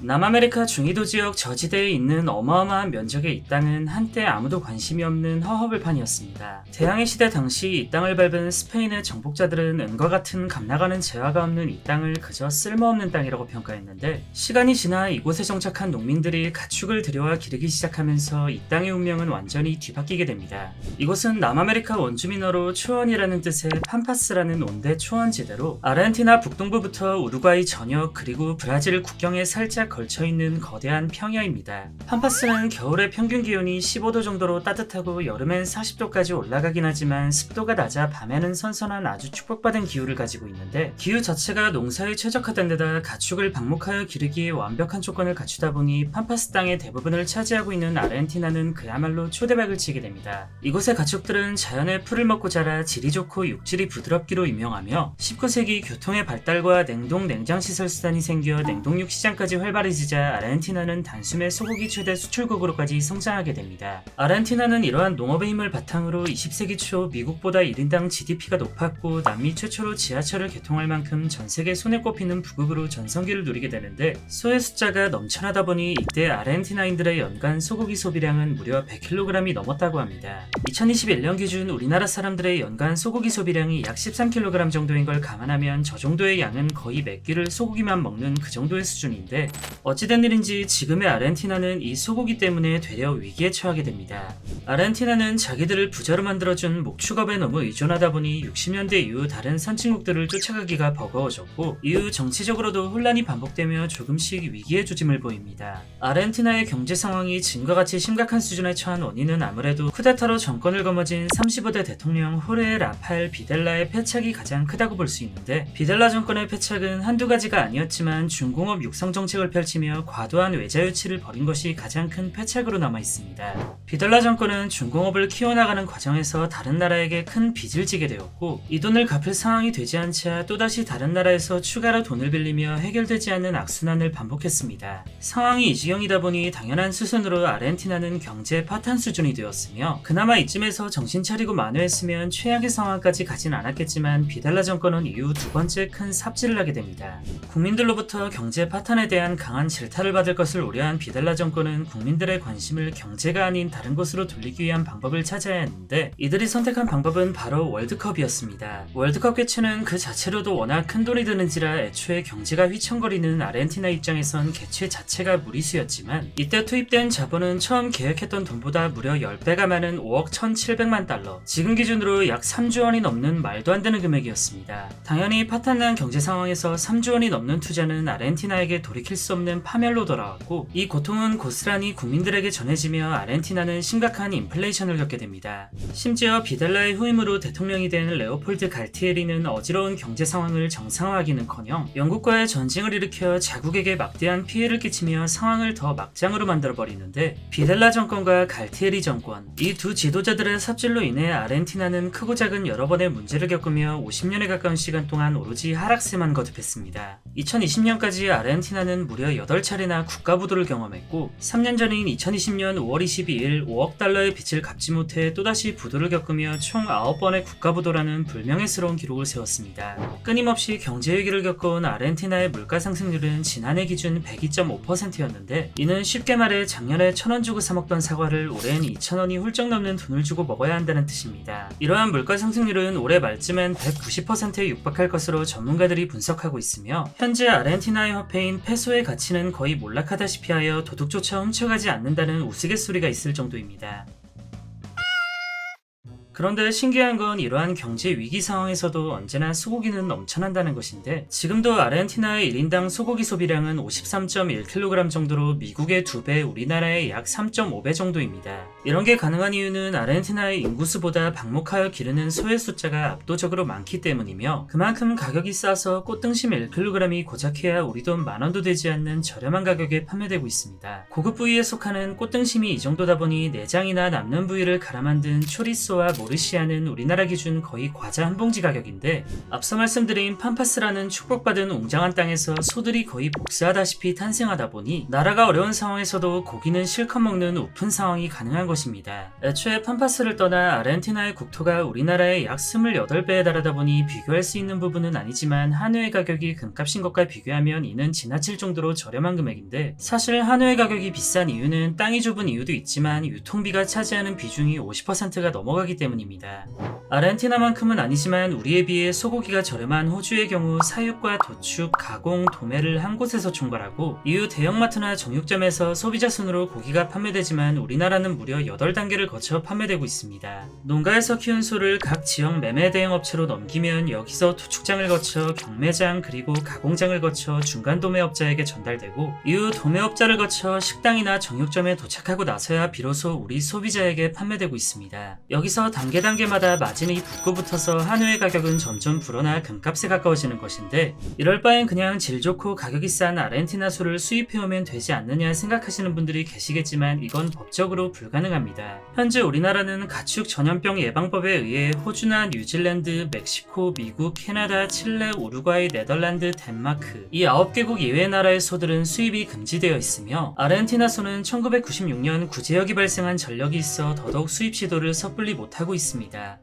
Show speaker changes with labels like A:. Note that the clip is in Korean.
A: 남아메리카 중위도 지역 저지대에 있는 어마어마한 면적의 이 땅은 한때 아무도 관심이 없는 허허벌판이었습니다. 대항해 시대 당시 이 땅을 밟은 스페인의 정복자들은 은과 같은 감나가는 재화가 없는 이 땅을 그저 쓸모없는 땅이라고 평가했는데 시간이 지나 이곳에 정착한 농민들이 가축을 들여와 기르기 시작하면서 이 땅의 운명은 완전히 뒤바뀌게 됩니다. 이곳은 남아메리카 원주민어로 초원이라는 뜻의 팜파스라는 온대 초원지대로 아르헨티나 북동부부터 우루과이 전역 그리고 브라질 국경에 살짝 걸쳐 있는 거대한 평야입니다. 팜파스는 겨울에 평균 기온이 15도 정도로 따뜻하고 여름엔 40도까지 올라가긴 하지만 습도가 낮아 밤에는 선선한 아주 축복받은 기후를 가지고 있는데 기후 자체가 농사에 최적화된 데다 가축을 방목하여 기르기에 완벽한 조건을 갖추다 보니 팜파스 땅의 대부분을 차지하고 있는 아르헨티나는 그야말로 초대박을 치게 됩니다. 이곳의 가축들은 자연의 풀을 먹고 자라 질이 좋고 육질이 부드럽기로 유명하며 19세기 교통의 발달과 냉동 냉장 시설 수단이 생겨 냉동육 시장까지 활발 해지자 아르헨티나는 단숨에 소고기 최대 수출국으로까지 성장하게 됩니다. 아르헨티나는 이러한 농업의 힘을 바탕으로 20세기 초 미국보다 1인당 GDP가 높았고 남미 최초로 지하철을 개통할 만큼 전 세계 손에 꼽히는 부국으로 전성기를 누리게 되는데 소의 숫자가 넘쳐나다 보니 이때 아르헨티나인들의 연간 소고기 소비량은 무려 100kg이 넘었다고 합니다. 2021년 기준 우리나라 사람들의 연간 소고기 소비량이 약 13kg 정도인 걸 감안하면 저 정도의 양은 거의 몇 끼를 소고기만 먹는 그 정도의 수준인데 어찌된 일인지 지금의 아르헨티나는 이 소고기 때문에 되려 위기에 처하게 됩니다. 아르헨티나는 자기들을 부자로 만들어준 목축업에 너무 의존하다 보니 60년대 이후 다른 선진국들을 쫓아가기가 버거워졌고 이후 정치적으로도 혼란이 반복되며 조금씩 위기의 조짐을 보입니다. 아르헨티나의 경제 상황이 지금과 같이 심각한 수준에 처한 원인은 아무래도 쿠데타로 정권을 거머쥔 35대 대통령 호레 라파엘 비델라의 패착이 가장 크다고 볼 수 있는데 비델라 정권의 패착은 한두 가지가 아니었지만 중공업 육성 정책을 펼치며 과도한 외자 유치를 벌인 것이 가장 큰 패착으로 남아 있습니다. 비델라 정권은 중공업을 키워나가는 과정에서 다른 나라에게 큰 빚을 지게 되었고 이 돈을 갚을 상황이 되지 않자 또다시 다른 나라에서 추가로 돈을 빌리며 해결되지 않는 악순환을 반복했습니다. 상황이 이 지경이다 보니 당연한 수순으로 아르헨티나는 경제 파탄 수준이 되었으며 그나마 이쯤에서 정신 차리고 만회했으면 최악의 상황까지 가진 않았겠지만 비달라 정권은 이후 두 번째 큰 삽질을 하게 됩니다. 국민들로부터 경제 파탄에 대한 강한 질타를 받을 것을 우려한 비달라 정권은 국민들의 관심을 경제가 아닌 다른 곳으로 돌리기 위한 방법을 찾아야 했는데 이들이 선택한 방법은 바로 월드컵이었습니다. 월드컵 개최는 그 자체로도 워낙 큰 돈이 드는지라 애초에 경제가 휘청거리는 아르헨티나 입장에선 개최 자체가 무리수였지만 이때 투입된 자본은 처음 계획했던 돈보다 무려 10배가 많은 5억 1,700만 달러 지금 기준으로 약 3조 원이 넘는 말도 안 되는 금액이었습니다. 당연히 파탄난 경제 상황에서 3조 원이 넘는 투자는 아르헨티나에게 돌이킬 수 없는 파멸로 돌아왔고 이 고통은 고스란히 국민들에게 전해지며 아르헨티나는 심각한 인플레이션을 겪게 됩니다. 심지어 비델라의 후임으로 대통령이 된 레오폴드 갈티에리는 어지러운 경제 상황을 정상화하기는커녕 영국과의 전쟁을 일으켜 자국에게 막대한 피해를 끼치며 상황을 더 막장으로 만들어버리는데 비델라 정권과 갈티에리 정권 이 두 지도자들의 삽질로 인해 아르헨티나는 크고 작은 여러 번의 문제를 겪으며 50년에 가까운 시간 동안 오로지 하락세만 거듭했습니다. 2020년까지 아르헨티나는 무려 8차례나 국가부도를 경험했고 3년 전인 2020년 5월 22일 5억 달러의 빚을 갚지 못해 또다시 부도를 겪으며 총 9번의 국가부도라는 불명예스러운 기록을 세웠습니다. 끊임없이 경제 위기를 겪어온 아르헨티나의 물가 상승률은 지난해 기준 102.5%였는데 이는 쉽게 말해 작년에 1000원 주고 사 먹던 사과를 올해는 2000원이 훌쩍 넘는 돈을 주고 먹어야 한다는 뜻입니다. 이러한 물가 상승률은 올해 말쯤엔 190%에 육박할 것으로 전문가들이 분석하고 있으며 현재 아르헨티나의 화폐인 페소의 가 치는 거의 몰락하다시피 하여 도둑조차 훔쳐가지 않는다는 우스갯소리가 있을 정도입니다. 그런데 신기한 건 이러한 경제 위기 상황에서도 언제나 소고기는 넘쳐난다는 것인데 지금도 아르헨티나의 1인당 소고기 소비량은 53.1kg 정도로 미국의 2배, 우리나라의 약 3.5배 정도입니다. 이런 게 가능한 이유는 아르헨티나의 인구수보다 방목하여 기르는 소의 숫자가 압도적으로 많기 때문이며 그만큼 가격이 싸서 꽃등심 1kg이 고작해야 우리 돈 만원도 되지 않는 저렴한 가격에 판매되고 있습니다. 고급 부위에 속하는 꽃등심이 이 정도다 보니 내장이나 남는 부위를 갈아 만든 초리소와 모 르시아는 우리나라 기준 거의 과자 한 봉지 가격인데 앞서 말씀드린 팜파스라는 축복받은 웅장한 땅에서 소들이 거의 복사하다시피 탄생하다 보니 나라가 어려운 상황에서도 고기는 실컷 먹는 우픈 상황이 가능한 것입니다. 애초에 팜파스를 떠나 아르헨티나의 국토가 우리나라의 약 28배에 달하다 보니 비교할 수 있는 부분은 아니지만 한우의 가격이 금값인 것과 비교하면 이는 지나칠 정도로 저렴한 금액인데 사실 한우의 가격이 비싼 이유는 땅이 좁은 이유도 있지만 유통비가 차지하는 비중이 50%가 넘어가기 때문 입니다. 아르헨티나만큼은 아니지만 우리에 비해 소고기가 저렴한 호주의 경우 사육과 도축, 가공, 도매를 한 곳에서 총괄하고 이후 대형마트나 정육점에서 소비자 순으로 고기가 판매되지만 우리나라는 무려 8단계를 거쳐 판매되고 있습니다. 농가에서 키운 소를 각 지역 매매 대행 업체로 넘기면 여기서 도축장을 거쳐 경매장 그리고 가공장을 거쳐 중간 도매업자에게 전달되고 이후 도매업자를 거쳐 식당이나 정육점에 도착하고 나서야 비로소 우리 소비자에게 판매되고 있습니다. 여기서 단계 단계마다 마진이 붙고 붙어서 한우의 가격은 점점 불어나 금값에 가까워지는 것인데 이럴 바엔 그냥 질 좋고 가격이 싼 아르헨티나 소를 수입해오면 되지 않느냐 생각하시는 분들이 계시겠지만 이건 법적으로 불가능합니다. 현재 우리나라는 가축 전염병 예방법에 의해 호주나 뉴질랜드, 멕시코, 미국, 캐나다, 칠레, 우루과이, 네덜란드, 덴마크 이 9개국 이외의 나라의 소들은 수입이 금지되어 있으며 아르헨티나 소는 1996년 구제역이 발생한 전력이 있어 더더욱 수입 시도를 섣불리 못하고 있습니다.